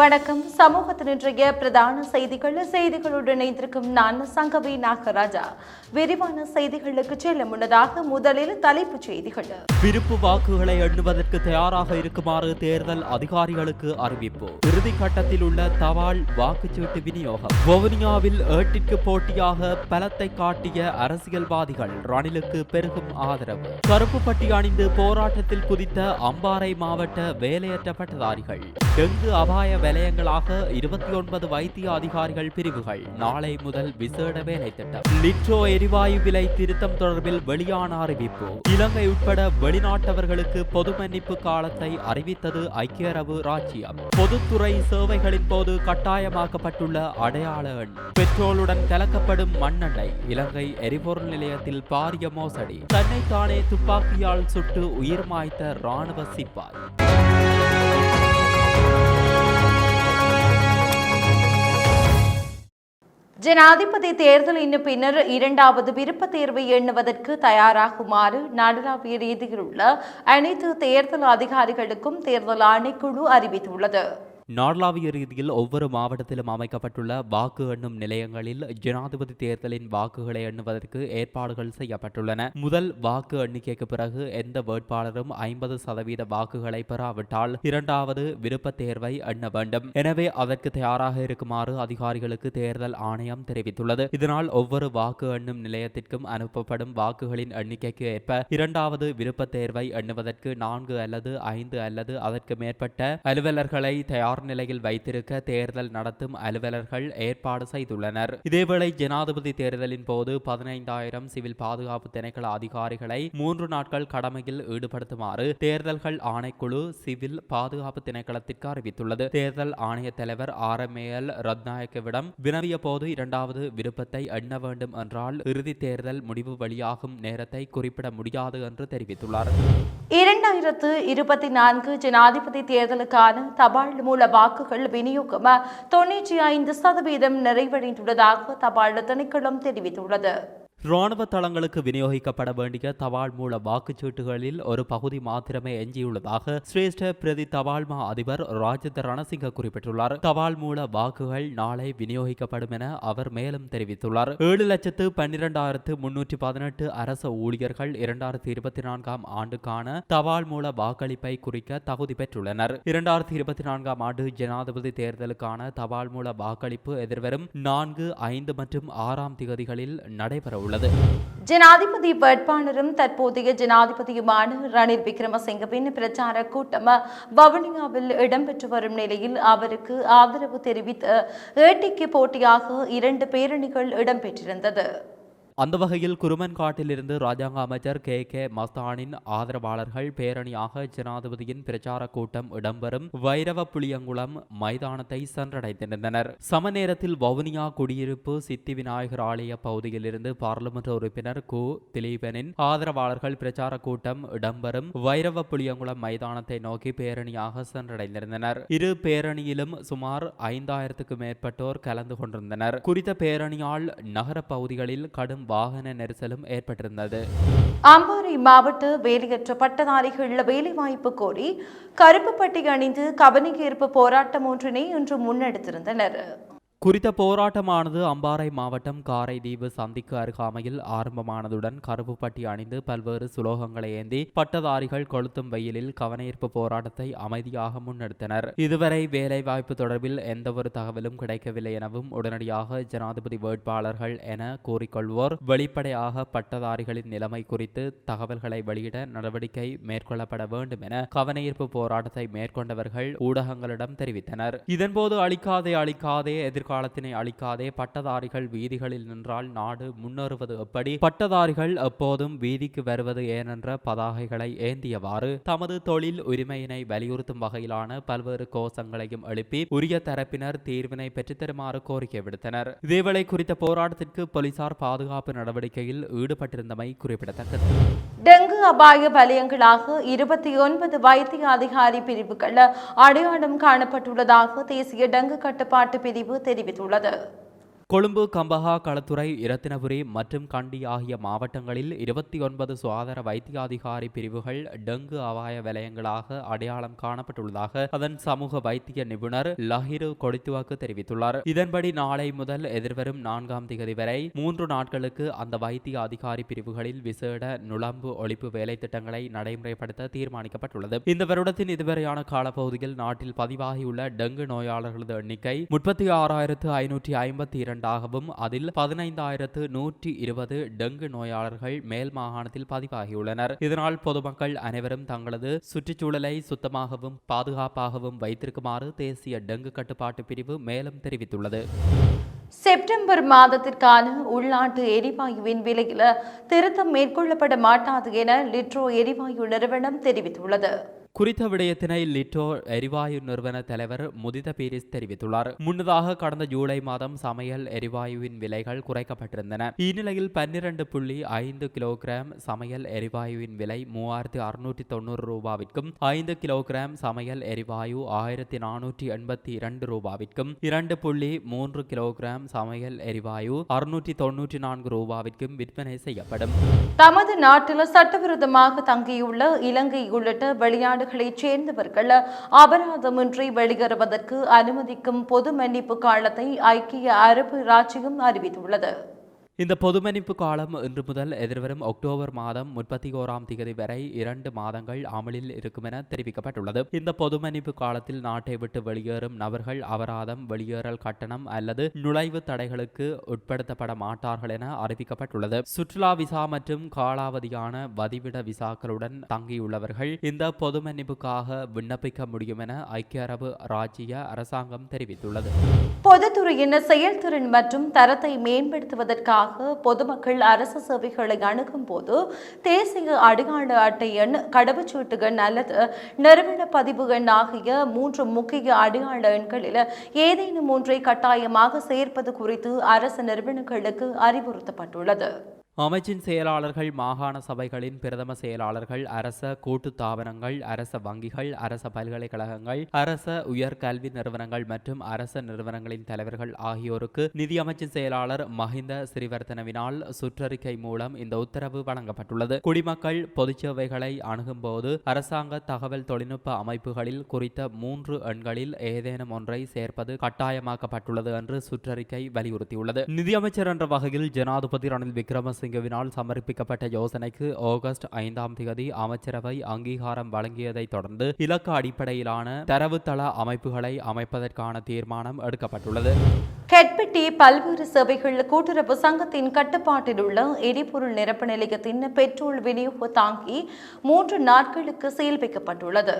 வணக்கம். சமூகத்தின் இன்றைய பிரதான செய்திகள் செய்திகளுடன் இணைந்திருக்கும் நான் சங்கவி நாகராஜா. விரிவான செய்திகளுக்கு செல்ல முன்னதாக முதலில் தலைப்புச் செய்திகள். விருப்பு வாக்குகளை எண்ணுவதற்கு தயாராக இருக்குமாறு தேர்தல் அதிகாரிகளுக்கு அறிவிப்பு. இறுதி கட்டத்தில் உள்ள தபால் வாக்குச்சீட்டு விநியோகம். வவுனியாவில் ஏட்டிற்கு போட்டியாக பலத்தை காட்டிய அரசியல்வாதிகள் ரணிலுக்கு பெருகும் ஆதரவு. கருப்பு பட்டி அணிந்து போராட்டத்தில் குதித்த அம்பாறை மாவட்ட வேலையற்ற பட்டதாரிகள். டெங்கு அபாய வலயங்களாக இருபத்தி ஒன்பது வைத்திய அதிகாரிகள் பிரிவுகள் நாளை முதல் விசேட வேலை திட்டம் லிட்ரோ எரிவாயு விலை திருத்தம் தொடர்பில் வெளியான அறிவிப்பு. இலங்கை உட்பட வெளிநாட்டவர்களுக்கு பொது மன்னிப்பு காலத்தை அறிவித்தது ஐக்கிய அரபு ராச்சியம் பொதுத்துறை சேவைகளின் போது கட்டாயமாக்கப்பட்டுள்ள அடையாள எண். பெட்ரோலுடன் கலக்கப்படும் மண்ணெண்ணெய் இலங்கை எரிபொருள் நிலையத்தில் பாரிய மோசடி. தன்னைத்தானே துப்பாக்கியால் சுட்டு உயிர் மாய்த்த ராணுவ சிப்பாய். ஜனாதிபதி தேர்தலின் பின்னர் இரண்டாவது விருப்ப தேர்வை எண்ணுவதற்கு தயாராகுமாறு நாடளாவிய ரீதியில் உள்ள அனைத்து தேர்தல் அதிகாரிகளுக்கும் தேர்தல் ஆணைக்குழு அறிவித்துள்ளது. நாடளாவிய ரீதியில் ஒவ்வொரு மாவட்டத்திலும் அமைக்கப்பட்டுள்ள வாக்கு எண்ணும் நிலையங்களில் ஜனாதிபதி தேர்தலின் வாக்குகளை எண்ணுவதற்கு ஏற்பாடுகள் செய்யப்பட்டுள்ளன. முதல் வாக்கு எண்ணிக்கைக்கு பிறகு எந்த வேட்பாளரும் ஐம்பது சதவீத வாக்குகளை பெறாவிட்டால் இரண்டாவது விருப்பத் தேர்வை எண்ண வேண்டும். எனவே அதற்கு தயாராக இருக்குமாறு அதிகாரிகளுக்கு தேர்தல் ஆணையம் தெரிவித்துள்ளது. இதனால் ஒவ்வொரு வாக்கு எண்ணும் நிலையத்திற்கும் அனுப்பப்படும் வாக்குகளின் எண்ணிக்கைக்கு ஏற்ப இரண்டாவது விருப்பத் தேர்வை எண்ணுவதற்கு நான்கு அல்லது ஐந்து அல்லது அதற்கு மேற்பட்ட அலுவலர்களை தயார் நிலையில் வைத்திருக்க தேர்தல் நடத்தும் அலுவலர்கள் ஏற்பாடு செய்துள்ளனர். இதேவேளை ஜனாதிபதி தேர்தலின் போது பதினைந்தாயிரம் சிவில் பாதுகாப்பு திணைக்கள அதிகாரிகளை மூன்று நாட்கள் கடமையில் ஈடுபடுத்துமாறு தேர்தல்கள் ஆணைக்குழு சிவில் பாதுகாப்பு திணைக்களத்திற்கு அறிவித்துள்ளது. தேர்தல் ஆணைய தலைவர் ஆர் எம் எல் ரத்நாயக்கவிடம் வினவிய போது இரண்டாவது விருப்பத்தை எண்ண வேண்டும் என்றால் இறுதி தேர்தல் முடிவு வெளியாகும் நேரத்தை குறிப்பிட முடியாது என்று தெரிவித்துள்ளார். இரண்டாயிரத்து இருபத்தி நான்கு ஜனாதிபதி தேர்தலுக்கான தபால் மூலம் உள்ள வாக்குகள் விநியோகம் தொன்னூற்றி ஐந்து சதவீதம் நிறைவடைந்துள்ளதாக தபால் திணைக்களம் தெரிவித்துள்ளது. இராணுவ தளங்களுக்கு விநியோகிக்கப்பட வேண்டிய தபால் மூல வாக்குச்சீட்டுகளில் ஒரு பகுதி மாத்திரமே எஞ்சியுள்ளதாக சிரேஷ்ட பிரதி தபால் மா அதிபர் ராஜேந்திர ரணசிங்க குறிப்பிட்டுள்ளார். தபால் மூல வாக்குகள் நாளை விநியோகிக்கப்படும் என அவர் மேலும் தெரிவித்துள்ளார். ஏழு லட்சத்து பன்னிரண்டாயிரத்து முன்னூற்றி பதினெட்டு அரசு ஊழியர்கள் இரண்டாயிரத்தி இருபத்தி நான்காம் ஆண்டுக்கான தபால் மூல வாக்களிப்பை குறிக்க தகுதி பெற்றுள்ளனர். இரண்டாயிரத்தி இருபத்தி நான்காம் ஆண்டு ஜனாதிபதி தேர்தலுக்கான தபால் மூல வாக்களிப்பு எதிர்வரும் நான்கு ஐந்து மற்றும் ஆறாம் திகதிகளில் நடைபெறவுள்ளது. உள்ளது ஜனாதிபதி வேட்பாளரும் தற்போதைய ஜனாதிபதியுமான ரணில் விக்ரமசிங்கவின் பிரச்சார கூட்டம் வவுனியாவில் இடம்பெற்று வரும் நிலையில் அவருக்கு ஆதரவு தெரிவித்து ஏடிக்கு போட்டியாக இரண்டு பேரணிகள் இடம்பெற்றிருந்தது. அந்த வகையில் குருமன்காட்டிலிருந்து ராஜாங்க அமைச்சர் கே. கே. மஸ்தானின் ஆதரவாளர்கள் பேரணியாக ஜனாதிபதியின் பிரச்சார கூட்டம் இடம்பெறும் வைரவ புளியங்குளம் மைதானத்தை சென்றடைந்திருந்தனர். சம நேரத்தில் வவுனியா குடியிருப்பு சித்தி விநாயகர் ஆலய பகுதியிலிருந்து பாராளுமன்ற உறுப்பினர் கு. திலீபனின் ஆதரவாளர்கள் பிரச்சார கூட்டம் இடம்பெறும் வைரவ புளியங்குளம் மைதானத்தை நோக்கி பேரணியாக சென்றடைந்திருந்தனர். இரு பேரணியிலும் சுமார் ஐந்தாயிரத்துக்கு மேற்பட்டோர் கலந்து கொண்டிருந்தனர். குறித்த பேரணியால் நகர பகுதிகளில் கடும் வாகன நெரிசலும் ஏற்பட்டிருந்தது. அம்பாறை மாவட்ட வேலையற்ற பட்டதாரிகள் வேலைவாய்ப்பு கோரி கருப்பு பட்டி அணிந்து கவனிகீர்ப்பு போராட்டம் ஒன்றினை இன்று முன்னெடுத்திருந்தனர். குறித்த போராட்டமானது அம்பாறை மாவட்டம் காரைதீவு சந்திக்கு அருகாமையில் ஆரம்பமானதுடன் கருப்புப்பட்டி அணிந்து பல்வேறு சுலோகங்களை ஏந்தி பட்டதாரிகள் கொளுத்தும் வெயிலில் கவனஈர்ப்பு போராட்டத்தை அமைதியாக முன்னெடுத்தனர். இதுவரை வேலைவாய்ப்பு தொடர்பில் எந்தவொரு தகவலும் கிடைக்கவில்லை எனவும் உடனடியாக ஜனாதிபதி வேட்பாளர்கள் என கூறிக்கொள்வோர். வெளிப்படையாக பட்டதாரிகளின் நிலைமை குறித்து தகவல்களை வெளியிட நடவடிக்கை மேற்கொள்ளப்பட வேண்டும் என கவனஈர்ப்பு போராட்டத்தை மேற்கொண்டவர்கள் ஊடகங்களிடம் தெரிவித்தனர். இதன்போது அளிக்காதே அளிக்காதே எதிர்காலத்தினை அளிக்காதே பட்டதாரிகள் வீதிகளில் நின்றால் நாடு முன்னேறுவது எப்படி? பட்டதாரிகள் எப்போதும் வீதிக்கு வருவது ஏனென்ற பதாகைகளை ஏந்தியவாறு தமது தொழில் உரிமையினை வலியுறுத்தும் வகையிலான பல்வேறு கோஷங்களையும் எழுப்பி உரிய தரப்பினர் தீர்வினை பெற்றுத்தருமாறு கோரிக்கை விடுத்தனர். இதேவேளை குறித்த போராட்டத்திற்கு போலீசார் பாதுகாப்பு நடவடிக்கையில் ஈடுபட்டிருந்தமை குறிப்பிடத்தக்கது. டெங்கு அபாய வலயங்களாக இருபத்தி ஒன்பது வைத்திய அதிகாரி பிரிவுகள் அடையாளம் காணப்பட்டுள்ளதாக தேசிய டெங்கு கட்டுப்பாட்டு பிரிவு தெரிவித்துள்ளது. கொழும்பு கம்பஹா களத்துறை இரத்தினபுரி மற்றும் கண்டி ஆகிய மாவட்டங்களில் இருபத்தி ஒன்பது சுகாதார வைத்தியாதிகாரி பிரிவுகள் டெங்கு அபாய வலயங்களாக அடையாளம் காணப்பட்டுள்ளதாக அதன் சமூக வைத்திய நிபுணர் லஹிரு கொடித்துவாக்கு தெரிவித்துள்ளார். இதன்படி நாளை முதல் எதிர்வரும் நான்காம் திகதி வரை மூன்று நாட்களுக்கு அந்த வைத்திய அதிகாரி பிரிவுகளில் விசேட நுழம்பு ஒழிப்பு வேலை திட்டங்களை நடைமுறைப்படுத்த தீர்மானிக்கப்பட்டுள்ளது. இந்த வருடத்தின் இதுவரையான காலப்பகுதியில் நாட்டில் பதிவாகியுள்ள டெங்கு நோயாளர்களது எண்ணிக்கை முப்பத்தி ஆறாயிரத்து ஐநூற்றி ஐம்பத்தி இரண்டு இரண்டாகவும் அதில் பதினைந்தாயிரத்து நூற்றி இருபது டெங்கு நோயாளர்கள் மேல் மாகாணத்தில் பதிவாகியுள்ளனர். இதனால் பொதுமக்கள் அனைவரும் தங்களது சுற்றுச்சூழலை சுத்தமாகவும் பாதுகாப்பாகவும் வைத்திருக்குமாறு தேசிய டெங்கு கட்டுப்பாட்டு பிரிவு மேலும் தெரிவித்துள்ளது. செப்டம்பர் மாதத்திற்கான உள்நாட்டு எரிவாயுவின் விலையில் திருத்தம் மேற்கொள்ளப்பட மாட்டாது என லிட்ரோ எரிவாயு நிறுவனம் தெரிவித்துள்ளது. குறித்த விடயத்தினை லிட்டோ எரிவாயு நிறுவன தலைவர் முதித பீரிஸ் தெரிவித்துள்ளார். முன்னதாக கடந்த ஜூலை மாதம் சமையல் எரிவாயுவின் விலைகள் குறைக்கப்பட்டிருந்தன. இந்நிலையில் பன்னிரண்டு புள்ளி ஐந்து கிலோகிராம் சமையல் எரிவாயுவின் விலை மூவாயிரத்தி அறுநூற்றி தொண்ணூறு ரூபாவிற்கும் ஐந்து கிலோகிராம் சமையல் எரிவாயு ஆயிரத்தி நானூற்றி எண்பத்தி இரண்டு ரூபாவிற்கும் இரண்டு புள்ளி மூன்று கிலோகிராம் சமையல் எரிவாயு அறுநூற்றி தொன்னூற்றி நான்கு ரூபாவிற்கும் விற்பனை செய்யப்படும். தமது நாட்டில் சட்டவிரோதமாக தங்கியுள்ள இலங்கை உள்ளிட்ட வெளிநாடு நாடுகளைச் சேர்ந்தவர்கள் அபராதமின்றி வெளியேறுவதற்கு அனுமதிக்கும் பொது மன்னிப்பு காலத்தை ஐக்கிய அரபு ராச்சியம் அறிவித்துள்ளது. இந்த பொதுமன்னிப்பு காலம் இன்று முதல் எதிர்வரும் அக்டோபர் மாதம் முப்பத்தி ஓராம் தேதி வரை இரண்டு மாதங்கள் அமலில் இருக்கும் என தெரிவிக்கப்பட்டுள்ளது. இந்த பொதுமன்னிப்பு காலத்தில் நாட்டை விட்டு வெளியேறும் நபர்கள் அபராதம் வெளியேறல் கட்டணம் அல்லது நுழைவு தடைகளுக்கு உட்படுத்தப்பட மாட்டார்கள் என அறிவிக்கப்பட்டுள்ளது. சுற்றுலா விசா மற்றும் காலாவதியான வதிவிட விசாக்களுடன் தங்கியுள்ளவர்கள் இந்த பொதுமன்னிப்புக்காக விண்ணப்பிக்க முடியும் என ஐக்கிய அரபு ராஜ்ய அரசாங்கம் தெரிவித்துள்ளது. பொதுத்துறையின் செயல்திறன் மற்றும் தரத்தை மேம்படுத்துவதற்காக பொதுமக்கள் அரசு சேவைகளை அணுகும் போது தேசிய அடையாள அட்டை எண் கடவுச்சீட்டு எண் அல்லது நிறுவன பதிவு எண் ஆகிய மூன்று முக்கிய அடையாள எண்களில் ஏதேனும் ஒன்றை கட்டாயமாக சேர்ப்பது குறித்து அரசு நிறுவனங்களுக்கு அறிவுறுத்தப்பட்டுள்ளது. அமைச்சின் செயலாளர்கள் மாகாண சபைகளின் பிரதம செயலாளர்கள் அரச கூட்டு தாபனங்கள் அரச வங்கிகள் அரச பல்கலைக்கழகங்கள் அரச உயர்கல்வி நிறுவனங்கள் மற்றும் அரச நிறுவனங்களின் தலைவர்கள் ஆகியோருக்கு நிதி அமைச்சின் செயலாளர் மஹிந்த சிறிவர்த்தனவினால் சுற்றறிக்கை மூலம் இந்த உத்தரவு வழங்கப்பட்டுள்ளது. குடிமக்கள் பொதுச்சேவைகளை அணுகும்போது அரசாங்க தகவல் தொழில்நுட்ப அமைப்புகளில் குறித்த மூன்று எண்களில் ஏதேனும் ஒன்றை சேர்ப்பது கட்டாயமாக்கப்பட்டுள்ளது என்று சுற்றறிக்கை வலியுறுத்தியுள்ளது. நிதியமைச்சர் என்ற வகையில் ஜனாதிபதி ரணில் விக்ரமசிங்க சிங்கவினால் சமர்ப்பிக்கப்பட்ட யோசனைக்கு ஆகஸ்ட் ஐந்தாம் தேதி அமைச்சரவை அங்கீகாரம் வழங்கியதை தொடர்ந்து இலக்கு அடிப்படையிலான தரவுத்தள அமைப்புகளை அமைப்பதற்கான தீர்மானம் எடுக்கப்பட்டுள்ளது. கெட்பெட்டி பல்வேறு சேவைகள் கூட்டுறவு சங்கத்தின் கட்டுப்பாட்டில் உள்ள எரிபொருள் நிரப்பு நிலையத்தின் பெட்ரோல் விநியோக தாங்கி மூன்று நாட்களுக்கு சீல் வைக்கப்பட்டுள்ளது.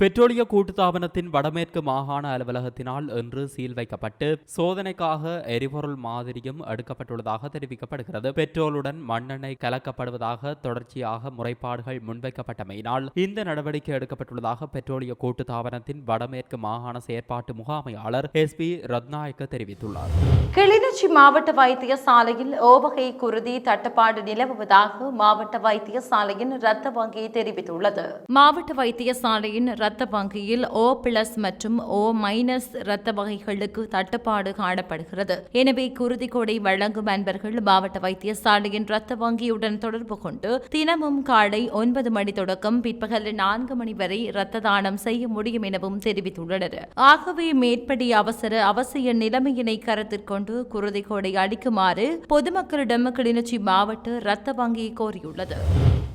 பெட்ரோலிய கூட்டுத்தாபனத்தின் வடமேற்கு மாகாண அலுவலகத்தினால் இன்று சீல் வைக்கப்பட்டு சோதனைக்காக எரிபொருள் மாதிரியும் எடுக்கப்பட்டுள்ளதாக தெரிவிக்கப்படுகிறது. பெட்ரோலுடன் மண்ணெண்ணெய் கலக்கப்படுவதாக தொடர்ச்சியாக முறைப்பாடுகள் முன்வைக்கப்பட்டமையினால் இந்த நடவடிக்கை எடுக்கப்பட்டுள்ளதாக பெட்ரோலிய கூட்டுத்தாபனத்தின் வடமேற்கு மாகாண செயற்பாட்டு முகாமையாளர் எஸ் பி ரத்நாயக்க தெரிவித்துள்ளார். கிளிநொச்சி மாவட்ட வைத்தியசாலையில் ஓவகை குருதி தட்டுப்பாடு நிலவுவதாக மாவட்ட வைத்தியசாலையின் இரத்த வங்கி தெரிவித்துள்ளது. மாவட்ட வைத்தியசாலையின் இரத்த வங்கியில் ஓ பிளஸ் மற்றும் ஓ மைனஸ் இரத்த வகைகளுக்கு தட்டுப்பாடு காணப்படுகிறது. எனவே குருதி கொடை வழங்கும் அன்பர்கள் மாவட்ட வைத்தியசாலையின் இரத்த வங்கியுடன் தொடர்பு கொண்டு தினமும் காலை ஒன்பது மணி தொடக்கம் பிற்பகல் நான்கு மணி வரை இரத்த தானம் செய்ய முடியும் எனவும் தெரிவித்துள்ளனர். ஆகவே மேற்படி அவசர அவசிய நிலைமையினை கருத்தில் கொண்டு குருதி கொடை அளிக்குமாறு பொதுமக்களிடம் கிளிநொச்சி மாவட்ட இரத்த வங்கி கோரியுள்ளது.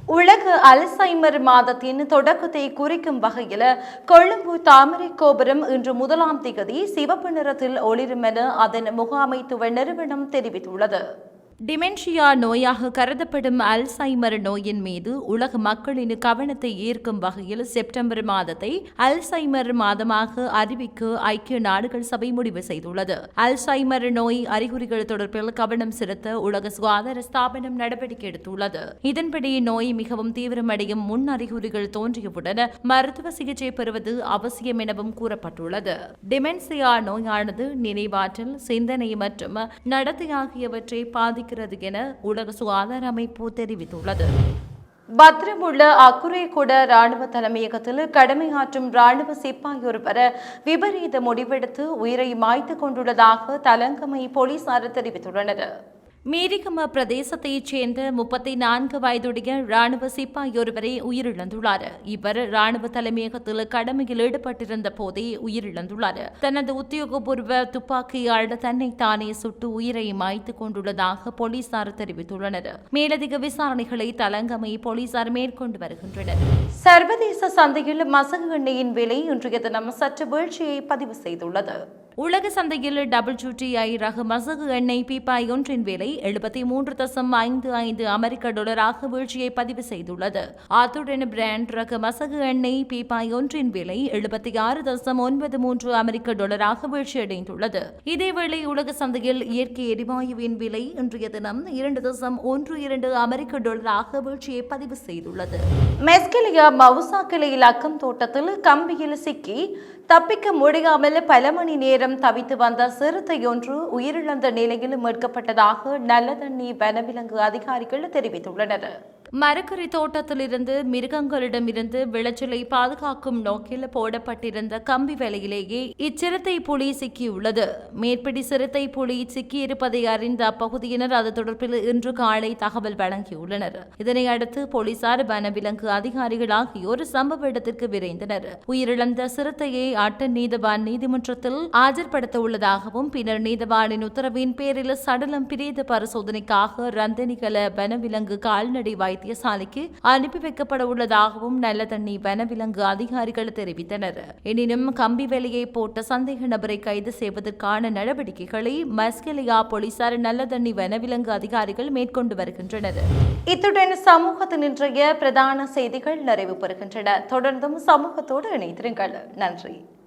உலக அல்சைமர் மாதத்தின் தொடக்கத்தை குறிக்கும் வகையில் கொழும்பு தாமரை கோபுரம் இன்று முதலாம் திகதி சிவப்பு நிறத்தில் ஒளிரும் என அதன் முகாமைத்துவ நிறுவனம் தெரிவித்துள்ளது. டிமென்ஷியா நோயாக கருதப்படும் அல்சைமர் நோயின் மீது உலக மக்களின் கவனத்தை ஈர்க்கும் வகையில் செப்டம்பர் மாதத்தை அல்சைமர் மாதமாக அறிவிக்க ஐக்கிய நாடுகள் சபை முடிவு செய்துள்ளது. அல்சைமர் நோய் அறிகுறிகள் தொடர்பில் கவனம் செலுத்த உலக சுகாதார ஸ்தாபனம் நடவடிக்கை எடுத்துள்ளது. இதன்படி நோய் மிகவும் தீவிரமடையும் முன் அறிகுறிகள் தோன்றியவுடன் மருத்துவ சிகிச்சை பெறுவது அவசியம் எனவும் கூறப்பட்டுள்ளது. டிமென்சியா நோயானது நினைவாற்றல் சிந்தனை மற்றும் நடத்தை ஆகியவற்றை பாதிக்கிறது என உலக சுகாதார அமைப்பு தெரிவித்துள்ளது. பத்திரமுள்ள அக்குரேகுட ராணுவ தலைமையகத்தில் கடமையாற்றும் ராணுவ சிப்பாய் ஒருவர் விபரீத முடிவெடுத்து உயிரை மாய்த்து கொண்டுள்ளதாக தலங்கமை போலீசார் தெரிவித்துள்ளனர். மேரிகம பிரதேசத்தைச் சேர்ந்த முப்பத்தி நான்கு வயதுடைய ராணுவ சிப்பாய் ஒருவரை உயிரிழந்துள்ளார். இவர் ராணுவ தலைமையகத்தில் கடமையில் ஈடுபட்டிருந்த போதே உயிரிழந்துள்ளார். தனது உத்தியோகபூர்வ துப்பாக்கியால் தன்னை தானே சுட்டு உயிரை மாய்த்து கொண்டுள்ளதாக போலீசார் தெரிவித்துள்ளனர். மேலதிக விசாரணைகளை தலங்கமை போலீசார் மேற்கொண்டு வருகின்றனர். சர்வதேச சந்தையில் மசகு எண்ணெயின் விலை இன்றைய தினம் சற்று வீழ்ச்சியை பதிவு செய்துள்ளது. உலக சந்தையில் டபுள் ஐ ரக மசகு எண்ணெய் பீப்பாய் ஒன்றின் விலை எழுபத்தி மூன்று தசம் ஐந்து ஐந்து அமெரிக்க டாலராக வீழ்ச்சியை பதிவு செய்துள்ளது. அத்துடன் பிராண்ட் ரக மசகு எண்ணெய் பீப்பாய் ஒன்றின் விலை எழுபத்தி ஆறு தசம் ஒன்பது மூன்று அமெரிக்க டாலராக வீழ்ச்சியடைந்துள்ளது. இதேவேளை உலக சந்தையில் இயற்கை எரிவாயுவின் விலை இன்றைய தினம் இரண்டு தசம் ஒன்று இரண்டு அமெரிக்க டாலராக வீழ்ச்சியை பதிவு செய்துள்ளது. மெஸ்கிலியா மவுசா கிளையில் அக்கம் தோட்டத்தில் கம்பியில் சிக்கி தப்பிக்க முடியாமல் பல மணி நேரம் தவித்து வந்த சிறுத்தையொன்று உயிரிழந்த நிலையில் மீட்கப்பட்டதாக நல்லதண்ணி வனவிலங்கு அதிகாரிகள் தெரிவித்துள்ளனர். மரக்கறி தோட்டத்திலிருந்து மிருகங்களிடமிருந்து விளைச்சலை பாதுகாக்கும் நோக்கில் போடப்பட்டிருந்த கம்பி வேலையிலேயே இச்சிறுத்தை புலி சிக்கியுள்ளது. மேற்படி சிறுத்தை புலி சிக்கியிருப்பதை அறிந்த அப்பகுதியினர் அது தொடர்பில் இன்று காலை தகவல் வழங்கியுள்ளனர். இதனையடுத்து போலீசார் வனவிலங்கு அதிகாரிகள் ஆகியோர் சம்பவ இடத்திற்கு விரைந்தனர். உயிரிழந்த சிறுத்தையை அட்டன் நீதவான் நீதிமன்றத்தில் ஆஜர்படுத்த உள்ளதாகவும் பின்னர் நீதவானின் உத்தரவின் பேரில் சடலம் பிரேத பரிசோதனைக்காக ரந்தனிகல வனவிலங்கு கால்நடை வைத்தியசாலைக்கு அனுப்பி வைக்கப்பட உள்ளதாகவும் நல்ல தண்ணி வனவிலங்கு அதிகாரிகள் தெரிவித்தனர். எனினும் கம்பி வேலையை போட்ட சந்தேக நபரை கைது செய்வதற்கான நடவடிக்கைகளை மஸ்கெலியா போலீசார் நல்ல தண்ணி வனவிலங்கு அதிகாரிகள் மேற்கொண்டு வருகின்றனர். இத்துடன் சமூகத்தின் இன்றைய பிரதான செய்திகள் நிறைவு பெறுகின்றன. தொடர்ந்தும் சமூகத்தோடு இணைந்திருங்கள். நன்றி.